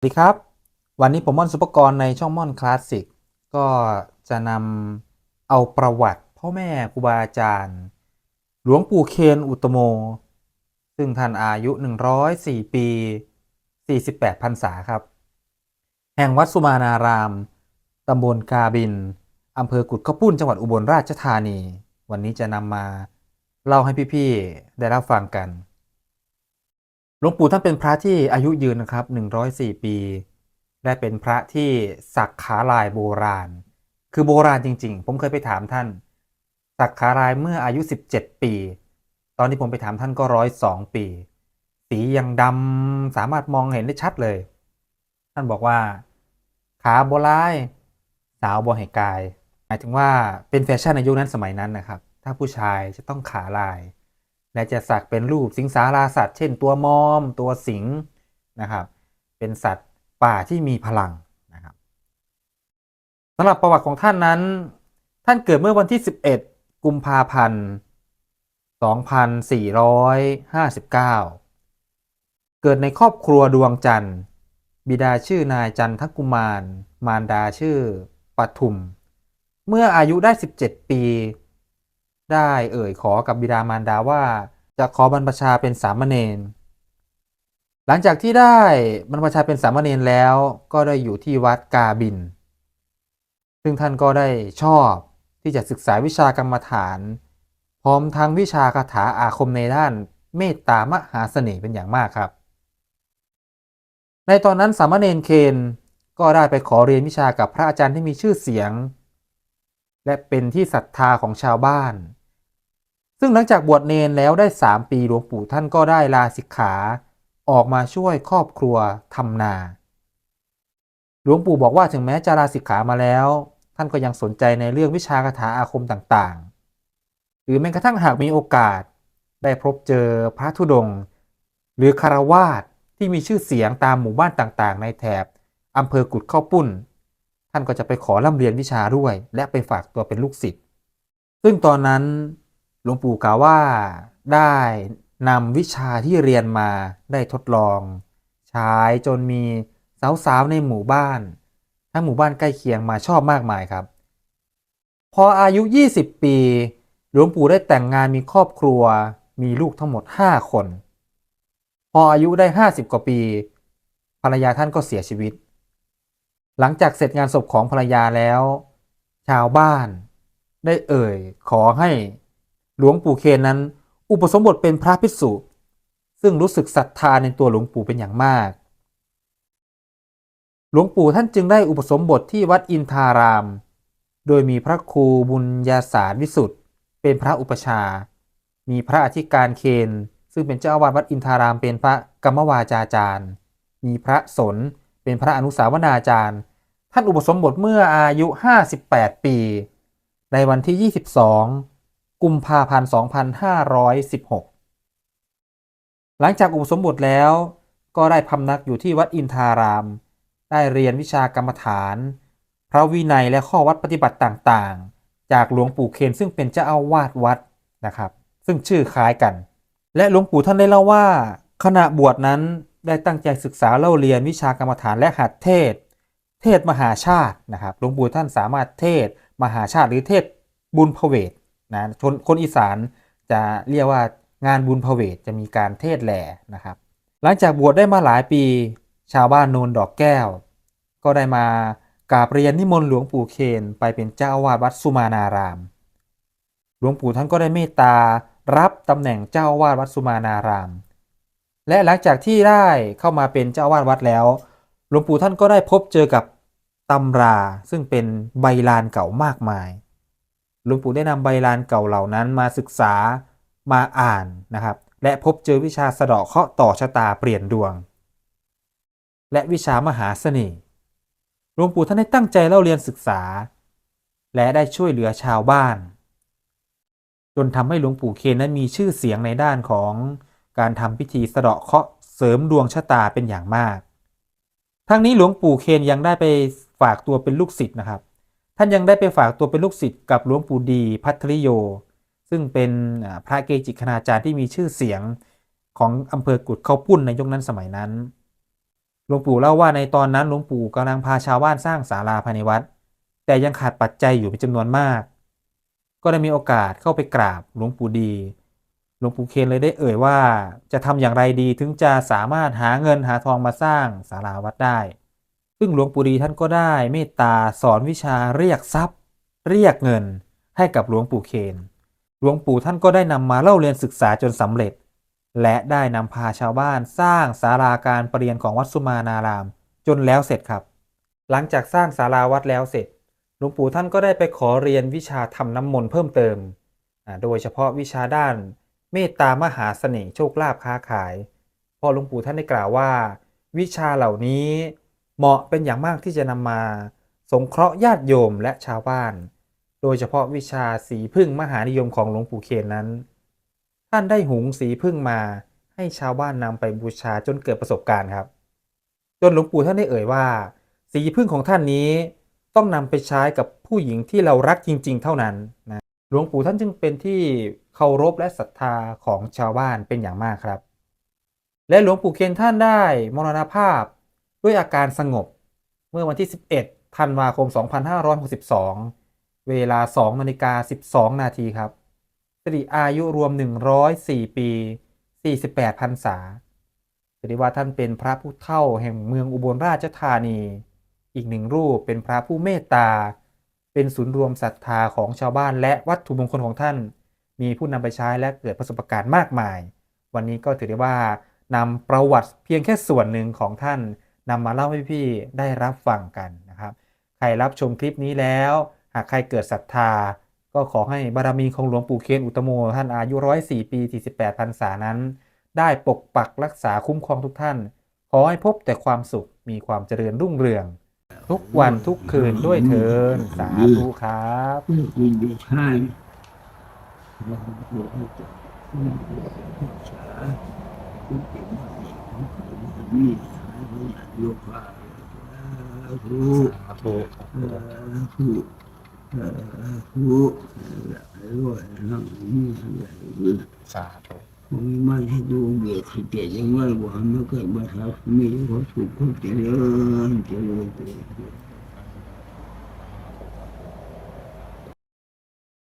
สวัสดีครับ วันนี้ผมม่อนสุปกรณ์ในช่องม่อนคลาสสิกก็จะนำเอาประวัติพ่อแม่ครูบาอาจารย์ หลวงปู่เคนอุตโม ซึ่งท่านอายุ 104 ปี 48พรรษาครับ แห่งวัดสุมานารามตำบลกาบินอำเภอกุดข้าปุ้นจังหวัดอุบลราชธานี วันนี้จะนำมาเล่าให้พี่ ๆ ได้รับฟังกัน หลวงปู่ท่านเป็นพระที่อายุยืนนะครับ104 ปี ได้เป็นพระที่สักขาลายโบราณ คือโบราณจริง ๆ ผมเคยไปถามท่าน สักขาลายเมื่ออายุ 17 ปี ตอนที่ผมไปถามท่านก็ร้อยสองปี สียังดำสามารถมองเห็นได้ชัดเลย ท่านบอกว่า ขาโบรายสาวบอเหกาย หมายถึงว่าเป็นแฟชั่นในยุคนั้นสมัยนั้นนะครับ ถ้าผู้ชายจะต้องขาลาย และจะสักเป็นรูปสิงสาราสัตว์ เช่นตัวมอม ตัวสิงนะครับ เป็นสัตว์ป่าที่มีพลังนะครับสำหรับประวัติของท่านนั้น ท่านเกิดเมื่อวันที่ 11 กุมภาพันธ์ 2459 เกิดในครอบครัวดวงจันทร์ บิดาชื่อนายจันทกุมาร มารดาชื่อปทุม เมื่ออายุได้ 17 ปีได้เอ่ยขอกับบิดามารดาว่า จะขอบรรพชาเป็นสามเณรหลังจากที่ได้บรรพชาเป็นสามเณรแล้วก็ได้อยู่ที่วัดกาบิน ซึ่งท่านก็ได้ชอบที่จะศึกษาวิชากรรมฐาน พร้อมทั้งวิชาคาถาอาคมในด้านเมตตามหาเสน่ห์เป็นอย่างมากครับ ในตอนนั้นสามเณรเคนก็ได้ไปขอเรียนวิชากับพระอาจารย์ที่มีชื่อเสียง และเป็นที่ศรัทธาของชาวบ้าน ซึ่งหลังจากบวชเนนแล้วได้ 3 ปีหลวงปู่ท่านก็ได้ลาสิกขา ออกมาช่วยครอบครัวทำนา หลวงปู่บอกว่าถึงแม้จะลาสิกขามาแล้ว ท่านก็ยังสนใจในเรื่องวิชาคาถาอาคมต่างๆ หรือแม้กระทั่งหากมีโอกาส ได้พบเจอพระธุดงค์หรือคารวาสที่มีชื่อเสียงตามหมู่บ้านต่างๆ ในแถบอำเภอกุดข้าวปุ้น ท่านก็จะไปขอร่ำเรียนวิชาด้วย และไปฝากตัวเป็นลูกศิษย์ซึ่งตอนนั้น หลวงปู่กล่าวว่าได้นำวิชาที่เรียนมาได้ทดลอง ใช้จนมีสาวๆในหมู่บ้าน ทั้งหมู่บ้านใกล้เคียงมาชอบมากมายครับ พออายุ 20 ปี หลวงปู่ได้แต่งงานมีครอบครัว มีลูกทั้งหมด 5 คน พออายุได้ 50 กว่าปี ภรรยาท่านก็เสียชีวิต หลังจากเสร็จงานศพของภรรยาแล้ว ชาวบ้านได้เอ่ยขอให้ หลวงปู่เคนนั้น อุปสมบทเป็นพระภิกษุ ซึ่งรู้สึกศรัทธาในตัวหลวงปู่เป็นอย่างมาก หลวงปู่ท่านจึงได้อุปสมบทที่วัดอินทาราม โดยมีพระครูบุญญาสารวิสุทธ์เป็นพระอุปชา มีพระอธิการเคน ซึ่งเป็นเจ้าอาวาสวัดอินทารามเป็นพระกรรมวาจาจารย์ มีพระสนเป็นพระอนุสาวนาจารย์ ท่านอุปสมบทเมื่ออายุ 58 ปี ในวันที่ 22 กุมภาพันธ์ 2516 หลังจากอุปสมบทแล้ว ก็ได้พำนักอยู่ที่วัดอินทาราม ได้เรียนวิชากรรมฐาน พระวินัยและข้อวัดปฏิบัติต่างๆ จากหลวงปู่เคนซึ่งเป็นเจ้าอาวาสวัดนะครับ ซึ่งชื่อคล้ายกัน และหลวงปู่ท่านได้เล่าว่า ขณะบวชนั้นได้ตั้งใจศึกษาเล่าเรียนวิชากรรมฐานและหัดเทศ เทศมหาชาตินะครับ หลวงปู่ท่านสามารถเทศมหาชาติหรือเทศบุญพเวท นะชนคนอีสานจะเรียกว่างานบุญพเวทจะมีการเทศแหล่นะครับ หลังจากบวชได้มาหลายปี ชาวบ้านโนนดอกแก้ว ก็ได้มากราบเรียนนิมนต์หลวงปู่เคนไปเป็นเจ้าอาวาสวัดสุมานาราม หลวงปู่ท่านก็ได้เมตตารับตำแหน่งเจ้าอาวาสวัดสุมานาราม และหลังจากที่ได้เข้ามาเป็นเจ้าอาวาสวัดแล้ว หลวงปู่ท่านก็ได้พบเจอกับตำราซึ่งเป็นใบลานเก่ามากมาย หลวงปู่ได้นำใบลานเก่าเหล่านั้นมาศึกษามาอ่านนะครับ และพบเจอวิชาสะเดาะเคราะห์ต่อชะตาเปลี่ยนดวง และวิชามหาเสน่ห์หลวงปู่ท่านได้ตั้งใจเล่าเรียนศึกษา และได้ช่วยเหลือชาวบ้าน จนทำให้หลวงปู่เคนนั้นมีชื่อเสียงในด้านของการทำพิธีสะเดาะเคราะห์เสริมดวงชะตาเป็นอย่างมาก ทั้งนี้หลวงปู่เคนยังได้ไปฝากตัวเป็นลูกศิษย์นะครับ ท่านยังได้ไปฝากตัวเป็นลูกศิษย์กับหลวงปู่ดีพัทริโย ซึ่งเป็นพระเกจิคณาจารย์ที่มีชื่อเสียงของอำเภอกุดเขาปุ้นในยุคนั้นสมัยนั้น หลวงปู่เล่าว่าในตอนนั้นหลวงปู่กำลังพาชาวบ้านสร้างศาลาภายในวัด แต่ยังขาดปัจจัยอยู่เป็นจำนวนมาก ก็ได้มีโอกาสเข้าไปกราบหลวงปู่ดี หลวงปู่เคนเลยได้เอ่ยว่า จะทำอย่างไรดีถึงจะสามารถหาเงินหาทองมาสร้างศาลาวัดได้ ซึ่งหลวงปู่ดีท่านก็ได้เมตตาสอนวิชาเรียกทรัพย์ เรียกเงินให้กับหลวงปู่เคน หลวงปู่ท่านก็ได้นำมาเล่าเรียนศึกษาจนสำเร็จ และได้นำพาชาวบ้านสร้างศาลาการประเรียนของวัดสุมานาราม จนแล้วเสร็จครับ หลังจากสร้างศาลาวัดแล้วเสร็จ หลวงปู่ท่านก็ได้ไปขอเรียนวิชาทำน้ำมนต์เพิ่มเติม โดยเฉพาะวิชาด้าน เมตตามหาเสน่ห์โชคลาภค้าขาย พอหลวงปู่ท่านได้กล่าวว่า วิชาเหล่านี้ เหมาะเป็นอย่างมากที่จะนำมา สงเคราะห์ญาติโยมและชาวบ้าน โดยเฉพาะวิชาสีพึ่งมหานิยมของหลวงปู่เคนนั้น ท่านได้หุงสีพึ่งมาให้ชาวบ้านนำไปบูชาจนเกิดประสบการณ์ครับ จนหลวงปู่ท่านได้เอ่ยว่า สีพึ่งของท่านนี้ต้องนำไปใช้กับผู้หญิงที่เรารักจริง ๆ เท่านั้นนะหลวงปู่ท่านจึงเป็นที่เคารพและศรัทธาของชาวบ้านเป็นอย่างมากครับ และหลวงปู่เคนท่านได้มรณภาพ ด้วยอาการสงบเมื่อวันที่ 11 ธันวาคม 2562 เวลา 2นาฬิกา 12 นาทีครับสิริอายุรวม 104 ปี 48พรรษาถือได้ว่าท่านเป็นพระผู้เฒ่าแห่งเมืองอุบลราชธานี อีกหนึ่งรูปเป็นพระผู้เมตตา เป็นศูนย์รวมศรัทธาของชาวบ้านและวัตถุมงคลของท่าน มีผู้นำไปใช้และเกิดประสบการณ์มากมาย วันนี้ก็ถือได้ว่านำประวัติเพียงแค่ส่วนหนึ่งของท่าน นำมาเล่าให้พี่ได้รับฟังกันนะครับ ใครรับชมคลิปนี้แล้ว หากใครเกิดศรัทธา ก็ขอให้บารมีของหลวงปู่เคียนอุตโม ท่านอายุ104ปี48พรรษานั้น ได้ปกปักรักษาคุ้มครองทุกท่าน ขอให้พบแต่ความสุขมีความเจริญรุ่งเรือง ทุกวันทุกคืนด้วยเทินสาธุครับ กินอยู่ข้างนี่ยกฟ้าถูกสาธุถูกถูกด้วยนั่งนี่อะไรสาธุผมมันให้ดูเบียดสิเกตยังว่าหวังไม่เกิดบัตรมีความสุขความเจริญเจริญ